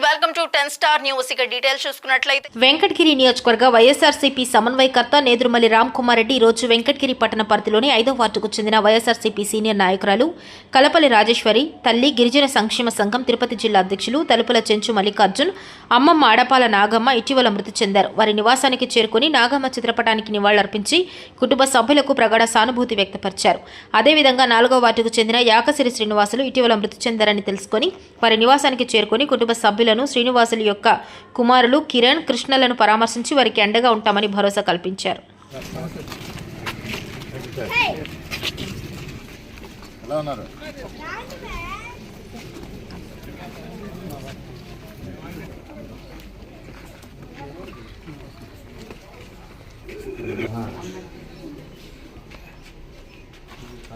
welcome to ten star news. ఇక details చూసుకున్నట్లయితే వెంకటగిరి నియోజకవర్గ వైఎస్ఆర్సీపీ సమన్వయకర్త నేదురుమల్లి రామ్ కుమార్ రెడ్డి ఈ రోజు వెంకటగిరి పట్టణ పరిధిలోని ఐదో వార్డుకు చెందిన వైఎస్ఆర్సీపీ సీనియర్ నాయకురాలు కలపల్లి రాజేశ్వరి తల్లి గిరిజన సంక్షేమ సంఘం తిరుపతి జిల్లా అధ్యక్షులు తలుపుల చెంచు మల్లికార్జున్ అమ్మమ్మ ఆడపాల నాగమ్మ ఇటీవల మృతి చెందారు. వారి నివాసానికి చేరుకుని నాగమ్మ చిత్రపటానికి నివాళులర్పించి కుటుంబ సభ్యులకు ప్రగాఢ సానుభూతి వ్యక్తపరిచారు. అదేవిధంగా నాలుగో వార్డుకు చెందిన యాకసిరి శ్రీనివాసులు ఇటీవల మృతి చెందారని తెలుసుకొని వారి నివాసానికి చేరుకుని కుటుంబ సభ్యులను శ్రీనివాసులు యొక్క కుమారులు కిరణ్ కృష్ణలను పరామర్శించి వారికి అండగా ఉంటామని భరోసా కల్పించారు. ఎలా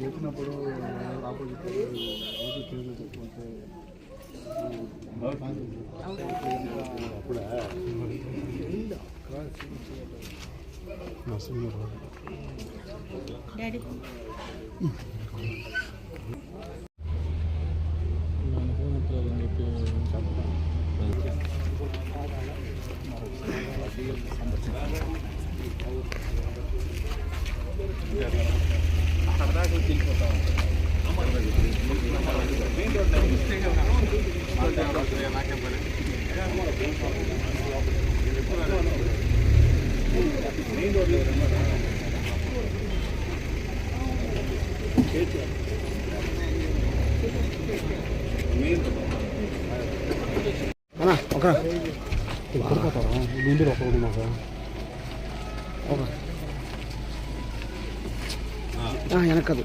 చెప్పినప్పుడు ఆపోజిట్ చెప్పుకుంటే డాడీ அண்ணா உட்கார கொடுக்க தரோம் உண்டு ரொக்க முடியுமா சார் ஓகே ஆ எனக்கு அது.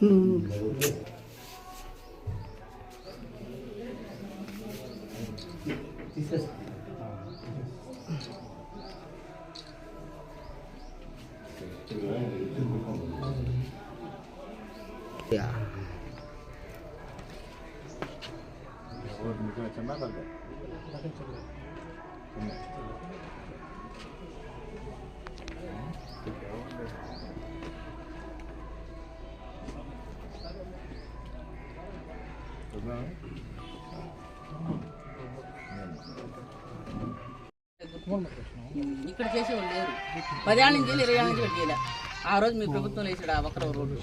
Hmm. Ya. Oğlum, bir kaçanlar var da. Kaçanlar. ఇక్కడ చేసేవాళ్ళు లేరు. పదేళ్ళ నుంచి ఇరవై ఏళ్ళ నుంచి పెట్టేయలే ఆ రోజు మీ ప్రభుత్వం వేసాడు ఆ ఒక్కరో రోడ్డు.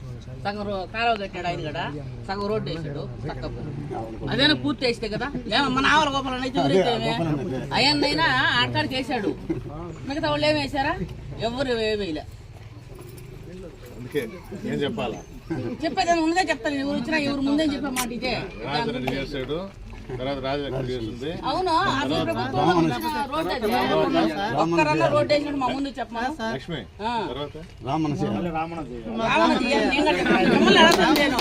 సగం రో కాలువ కట్టాడు ఆయన కూడా సగం రోడ్డు వేసాడు తక్కువ అదేనా పూర్తి వేస్తే కదా? ఏమో మన ఆవల గోపాలన్న ఊరైతే అయ్యన్నైనా ఆడకాడికి వేసాడు. మిగతా వాళ్ళు ఏమి వేసారా? ఎవరు వేయలే. అందుకే ఏం చెప్పాలా? చెప్పేదాన్ని ముందే చెప్తాను. ఎవరు వచ్చినా ఎవరు ముందే చెప్పే మాట ఇదే. చేశాడు. తర్వాత చేసింది. అవును? ప్రభుత్వం ఒక్కరన్నా వేసినట్టు మా ముందు చెప్పమా? లక్ష్మి. తర్వాత? నేను.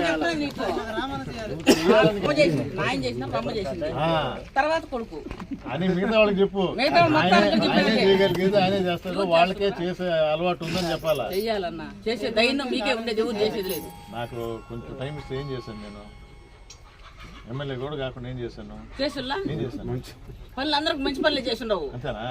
చెప్తాను నీకు. చేసిన బ్రహ్మ చేసింది. ఆ, తర్వాత కొడుకు. అని మిగతా వాళ్ళకి చెప్పు. ఆయనే చేస్తాడు. వాళ్ళకే చేసే అలవాటు ఉందని చెప్పాలా? చెయ్యాలన్నా. చేసే ధైర్యం మీకే ఉండేది ఎవరు చేసేది లేదు. నాకు కొంచెం టైం ఇస్తే ఏం చేశాను నేను? ఎమ్మెల్యే కూడా కాకుండా ఏం చేశాను? చేస్తుల్లా? ఏం చేశాను? పనులు అందరికి మంచి పనులు చేసిండవు అంతేనా?